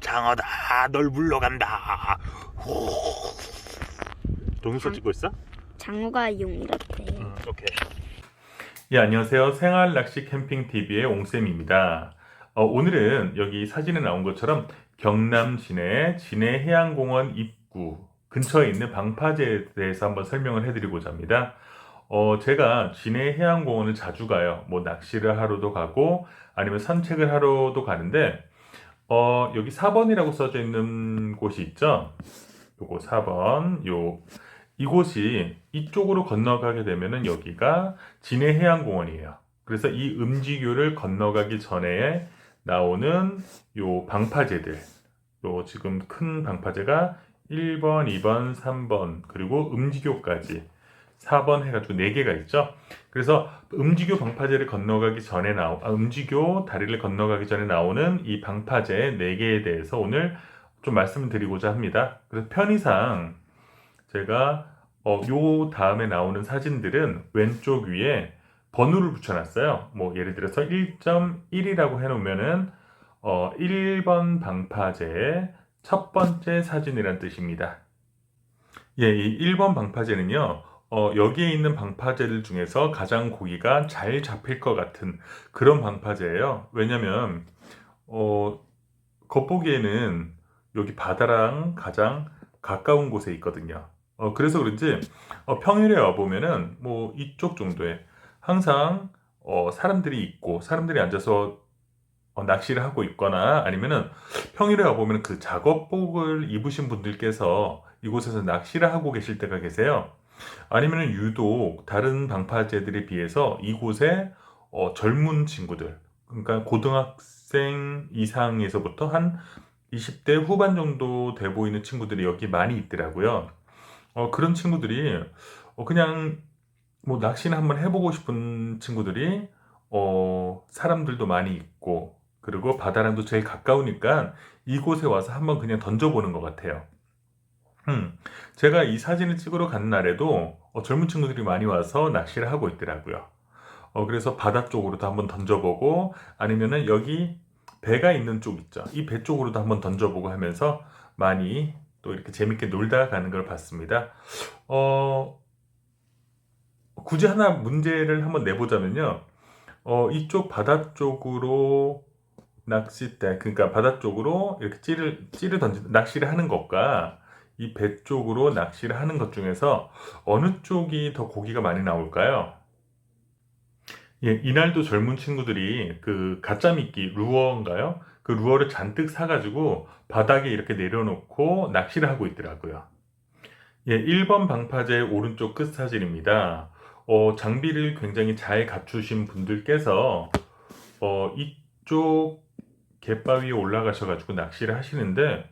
장어다 널 물러간다. 동영상 장- 찍고 있어? 장어가 용 같아. 응 오케이. 예 안녕하세요. 생활 낚시 캠핑 TV의 옹쌤입니다. 어, 오늘은 여기 사진에 나온 것처럼 경남 진해 진해 해양공원 입구 근처에 있는 방파제에 대해서 한번 설명을 해드리고자 합니다. 어, 제가 진해 해양공원을 자주 가요. 뭐 낚시를 하러도 가고 아니면 산책을 하러도 가는데 어, 여기 4번이라고 써져 있는 곳이 있죠 요거 4번 요 이곳이 이쪽으로 건너가게 되면은 여기가 진해 해양공원이에요. 그래서 이 음지교를 건너가기 전에 나오는 요 방파제들, 요 지금 큰 방파제가 1번, 2번, 3번, 그리고 음지교까지 4번 해가지고 4개가 있죠. 그래서 음지교 방파제를 건너가기 전에 나오, 아, 음지교 다리를 건너가기 전에 나오는 이 방파제 4개에 대해서 오늘 좀 말씀을 드리고자 합니다. 그래서 편의상 제가 어, 요 다음에 나오는 사진들은 왼쪽 위에 번호를 붙여놨어요. 뭐 예를 들어서 1.1이라고 해놓으면은 어, 1번 방파제의 첫 번째 사진이란 뜻입니다. 예, 이 1번 방파제는요. 어, 여기에 있는 방파제들 중에서 가장 고기가 잘 잡힐 것 같은 그런 방파제예요. 왜냐면 어, 겉보기에는 여기 바다랑 가장 가까운 곳에 있거든요. 어, 그래서 그런지 어, 평일에 와보면은 뭐 이쪽 정도에 항상 어, 사람들이 있고 사람들이 앉아서 어, 낚시를 하고 있거나 아니면은 평일에 와보면 그 작업복을 입으신 분들께서 이곳에서 낚시를 하고 계실 때가 계세요. 아니면은 유독 다른 방파제들에 비해서 이곳에 어, 젊은 친구들, 그러니까 고등학생 이상에서부터 한 20대 후반 정도 돼 보이는 친구들이 여기 많이 있더라고요. 어, 그런 친구들이 어, 그냥 뭐 낚시는 한번 해보고 싶은 친구들이 어, 사람들도 많이 있고 그리고 바다랑도 제일 가까우니까 이곳에 와서 한번 그냥 던져보는 것 같아요. 음, 제가 이 사진을 찍으러 간 날에도 어, 젊은 친구들이 많이 와서 낚시를 하고 있더라고요. 어, 그래서 바다 쪽으로도 한번 던져보고 아니면은 여기 배가 있는 쪽 있죠. 이 배 쪽으로도 한번 던져보고 하면서 많이 또 이렇게 재밌게 놀다 가는 걸 봤습니다. 어, 굳이 하나 문제를 한번 내보자면요. 어, 이쪽 바다 쪽으로 낚싯대, 그러니까 바다 쪽으로 이렇게 찌를, 찌를 던지, 낚시를 하는 것과 이 배 쪽으로 낚시를 하는 것 중에서 어느 쪽이 더 고기가 많이 나올까요? 예, 이날도 젊은 친구들이 그 가짜 미끼 루어인가요? 그 루어를 잔뜩 사가지고 바닥에 이렇게 내려놓고 낚시를 하고 있더라고요. 예, 1번 방파제 오른쪽 끝 사진입니다. 어, 장비를 굉장히 잘 갖추신 분들께서 어, 이쪽 갯바위에 올라가셔가지고 낚시를 하시는데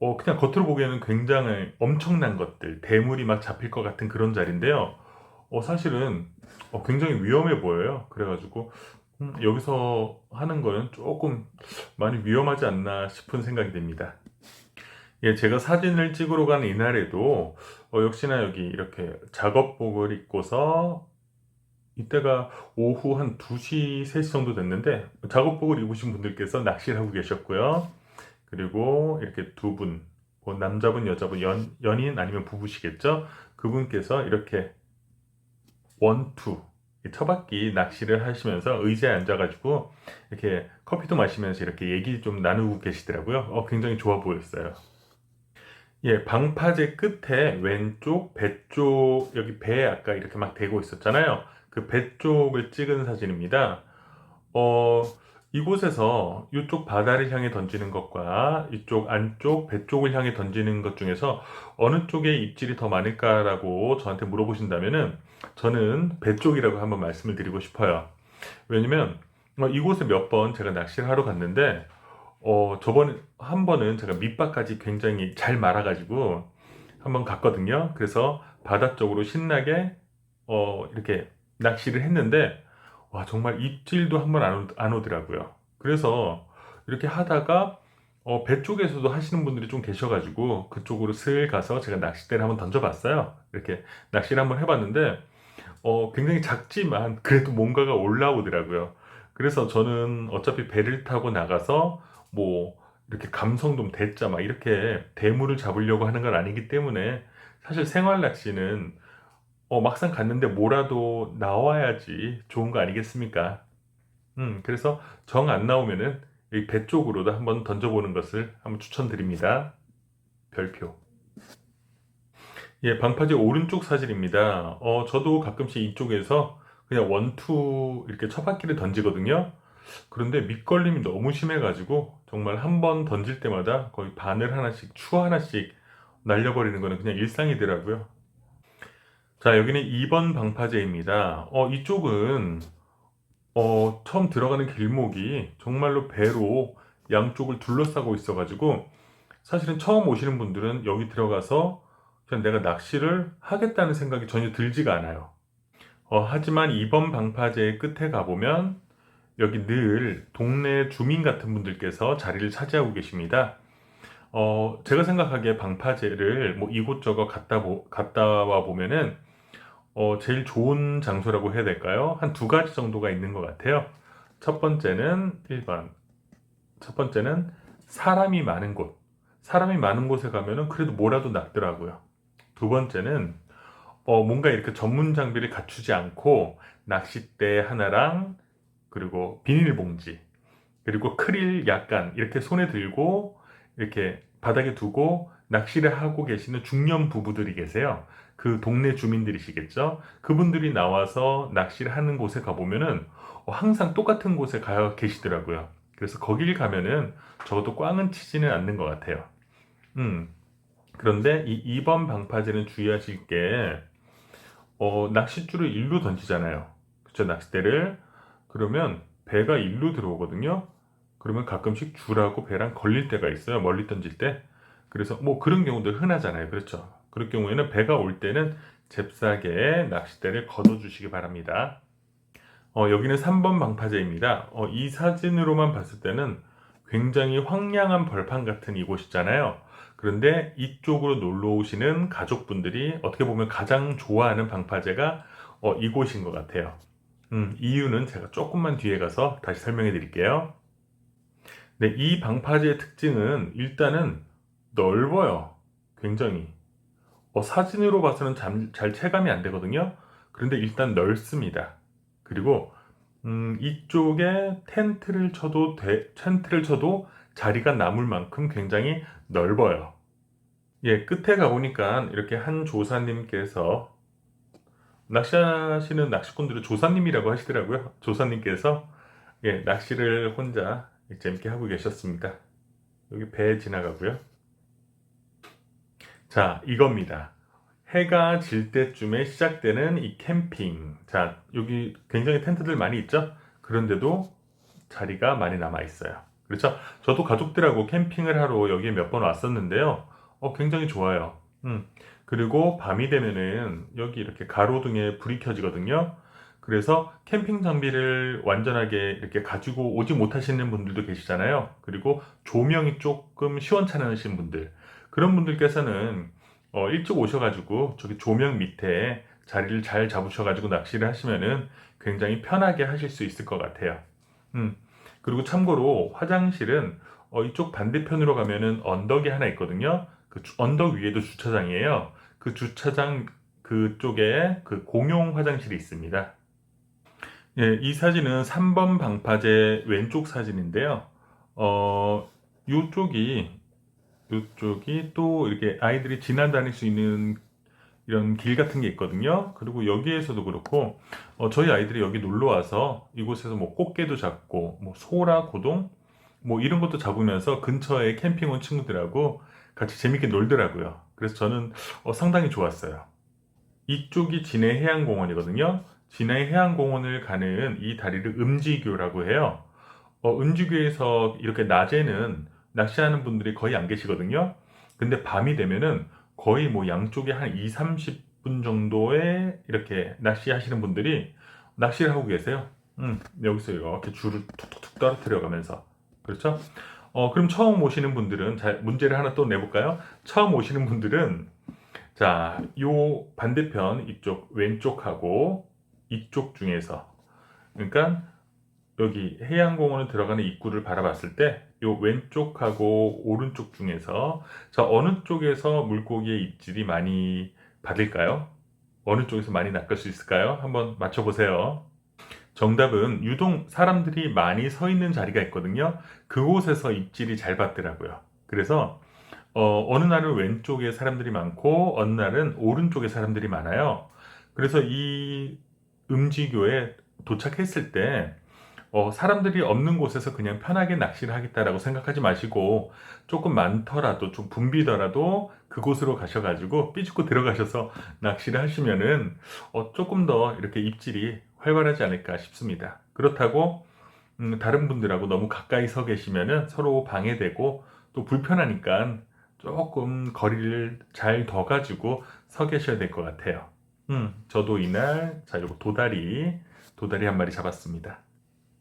어, 그냥 겉으로 보기에는 굉장히 엄청난 것들, 대물이 막 잡힐 것 같은 그런 자리인데요. 어, 사실은 어, 굉장히 위험해 보여요. 그래가지고 음, 여기서 하는 거는 조금 많이 위험하지 않나 싶은 생각이 듭니다. 예, 제가 사진을 찍으러 간 이날에도 어, 역시나 여기 이렇게 작업복을 입고서 이때가 오후 한 2시, 3시 정도 됐는데 작업복을 입으신 분들께서 낚시를 하고 계셨고요. 그리고 이렇게 두 분, 뭐 남자분, 여자분, 연, 연인 아니면 부부시겠죠? 그분께서 이렇게 원투 처박기 낚시를 하시면서 의자에 앉아가지고 이렇게 커피도 마시면서 이렇게 얘기 좀 나누고 계시더라고요. 어, 굉장히 좋아 보였어요. 예, 방파제 끝에 왼쪽 배 쪽, 여기 배에 아까 이렇게 막 대고 있었잖아요. 그 배 쪽을 찍은 사진입니다. 어, 이곳에서 이쪽 바다를 향해 던지는 것과 이쪽 안쪽 배 쪽을 향해 던지는 것 중에서 어느 쪽에 입질이 더 많을까라고 저한테 물어보신다면은 저는 배 쪽이라고 한번 말씀을 드리고 싶어요. 왜냐면 어, 이곳에 몇 번 제가 낚시를 하러 갔는데 어, 저번에 한 번은 제가 밑바까지 굉장히 잘 말아가지고 한번 갔거든요. 그래서 바다 쪽으로 신나게 어, 이렇게 낚시를 했는데 와 정말 입질도 한번 안, 안 오더라고요. 그래서 이렇게 하다가 어, 배 쪽에서도 하시는 분들이 좀 계셔가지고 그쪽으로 슬 가서 제가 낚싯대를 한번 던져봤어요. 이렇게 낚시를 한번 해봤는데 어, 굉장히 작지만 그래도 뭔가가 올라오더라고요. 그래서 저는 어차피 배를 타고 나가서 뭐 이렇게 감성돔 대짜 막 이렇게 대물을 잡으려고 하는 건 아니기 때문에 사실 생활 낚시는 어, 막상 갔는데 뭐라도 나와야지 좋은 거 아니겠습니까? 음, 그래서 정 안 나오면은 이배 쪽으로도 한번 던져보는 것을 한번 추천드립니다. 별표. 예, 방파제 오른쪽 사진입니다. 어, 저도 가끔씩 이쪽에서 그냥 원투 이렇게 첫 바퀴를 던지거든요. 그런데 밑걸림이 너무 심해가지고 정말 한 번 던질 때마다 거의 바늘 하나씩, 추 하나씩 날려버리는 거는 그냥 일상이더라고요. 자, 여기는 2번 방파제입니다. 어, 이쪽은 어, 처음 들어가는 길목이 정말로 배로 양쪽을 둘러싸고 있어가지고 사실은 처음 오시는 분들은 여기 들어가서 그냥 내가 낚시를 하겠다는 생각이 전혀 들지가 않아요. 어, 하지만 이번 방파제의 끝에 가보면 여기 늘 동네 주민 같은 분들께서 자리를 차지하고 계십니다. 어, 제가 생각하기에 방파제를 뭐 이곳저곳 갔다, 보- 갔다 와 보면은 어, 제일 좋은 장소라고 해야 될까요? 한 두 가지 정도가 있는 것 같아요. 첫 번째는 1번. 첫 번째는 사람이 많은 곳. 사람이 많은 곳에 가면은 그래도 뭐라도 낫더라고요. 두 번째는 어, 뭔가 이렇게 전문 장비를 갖추지 않고 낚싯대 하나랑 그리고 비닐봉지 그리고 크릴 약간 이렇게 손에 들고 이렇게 바닥에 두고 낚시를 하고 계시는 중년 부부들이 계세요. 그 동네 주민들이시겠죠. 그분들이 나와서 낚시를 하는 곳에 가보면은 어, 항상 똑같은 곳에 가 계시더라고요. 그래서 거길 가면은 적어도 꽝은 치지는 않는 것 같아요. 음. 그런데 이 2번 방파제는 주의하실 게 어, 낚싯줄을 일로 던지잖아요. 그쵸, 낚싯대를. 그러면 배가 일로 들어오거든요. 그러면 가끔씩 줄하고 배랑 걸릴 때가 있어요. 멀리 던질 때. 그래서 뭐 그런 경우도 흔하잖아요. 그렇죠. 그럴 경우에는 배가 올 때는 잽싸게 낚싯대를 걷어주시기 바랍니다. 어, 여기는 3번 방파제입니다. 어, 이 사진으로만 봤을 때는 굉장히 황량한 벌판 같은 이곳이잖아요. 그런데 이쪽으로 놀러 오시는 가족분들이 어떻게 보면 가장 좋아하는 방파제가 어, 이곳인 것 같아요. 음, 이유는 제가 조금만 뒤에 가서 다시 설명해 드릴게요. 네, 이 방파제의 특징은 일단은 넓어요. 굉장히. 어, 사진으로 봐서는 잠- 잘 체감이 안 되거든요. 그런데 일단 넓습니다. 그리고 음, 이쪽에 텐트를 쳐도 돼- 텐트를 쳐도 자리가 남을 만큼 굉장히 넓어요. 예, 끝에 가보니까 이렇게 한 조사님께서 낚시하시는 낚시꾼들을 조사님이라고 하시더라고요. 조사님께서 예, 낚시를 혼자 재밌게 하고 계셨습니다. 여기 배 지나가고요. 자, 이겁니다. 해가 질 때쯤에 시작되는 이 캠핑. 자, 여기 굉장히 텐트들 많이 있죠? 그런데도 자리가 많이 남아 있어요. 그렇죠? 저도 가족들하고 캠핑을 하러 여기에 몇 번 왔었는데요. 어, 굉장히 좋아요. 음. 그리고 밤이 되면은 여기 이렇게 가로등에 불이 켜지거든요. 그래서 캠핑 장비를 완전하게 이렇게 가지고 오지 못하시는 분들도 계시잖아요. 그리고 조명이 조금 시원찮으신 분들. 그런 분들께서는 어, 일찍 오셔가지고 저기 조명 밑에 자리를 잘 잡으셔가지고 낚시를 하시면은 굉장히 편하게 하실 수 있을 것 같아요. 음. 그리고 참고로 화장실은 어, 이쪽 반대편으로 가면은 언덕이 하나 있거든요. 그 주- 언덕 위에도 주차장이에요. 그 주차장 그쪽에 그 공용 화장실이 있습니다. 예, 이 사진은 3번 방파제 왼쪽 사진인데요. 어, 이쪽이 이쪽이 또 이렇게 아이들이 지나다닐 수 있는 이런 길 같은 게 있거든요. 그리고 여기에서도 그렇고 어, 저희 아이들이 여기 놀러 와서 이곳에서 뭐 꽃게도 잡고 뭐 소라, 고동 뭐 이런 것도 잡으면서 근처에 캠핑 온 친구들하고 같이 재밌게 놀더라고요. 그래서 저는 어, 상당히 좋았어요. 이쪽이 진해 해양공원이거든요. 진해 해양공원을 가는 이 다리를 음지교라고 해요. 어, 음지교에서 이렇게 낮에는 낚시하는 분들이 거의 안 계시거든요. 근데 밤이 되면은 거의 뭐 양쪽에 한 2, 30분 정도의 이렇게 낚시하시는 분들이 낚시를 하고 계세요. 음, 여기서 이렇게 줄을 툭툭툭 떨어뜨려 가면서. 그렇죠? 어, 그럼 처음 오시는 분들은, 자, 문제를 하나 또 내볼까요? 처음 오시는 분들은, 자, 요 반대편, 이쪽 왼쪽하고 이쪽 중에서, 그러니까 여기 해양공원을 들어가는 입구를 바라봤을 때요 왼쪽하고 오른쪽 중에서 저 어느 쪽에서 물고기의 입질이 많이 받을까요? 어느 쪽에서 많이 낚을 수 있을까요? 한번 맞춰보세요. 정답은 유동 사람들이 많이 서 있는 자리가 있거든요. 그곳에서 입질이 잘 받더라고요. 그래서 어, 어느 날은 왼쪽에 사람들이 많고 어느 날은 오른쪽에 사람들이 많아요. 그래서 이 음지교에 도착했을 때 어, 사람들이 없는 곳에서 그냥 편하게 낚시를 하겠다라고 생각하지 마시고 조금 많더라도 좀 붐비더라도 그곳으로 가셔가지고 삐죽고 들어가셔서 낚시를 하시면은 어, 조금 더 이렇게 입질이 활발하지 않을까 싶습니다. 그렇다고 음, 다른 분들하고 너무 가까이 서 계시면은 서로 방해되고 또 불편하니까 조금 거리를 잘 더 가지고 서 계셔야 될 것 같아요. 음, 저도 이날 자, 요거 도다리 도다리 한 마리 잡았습니다.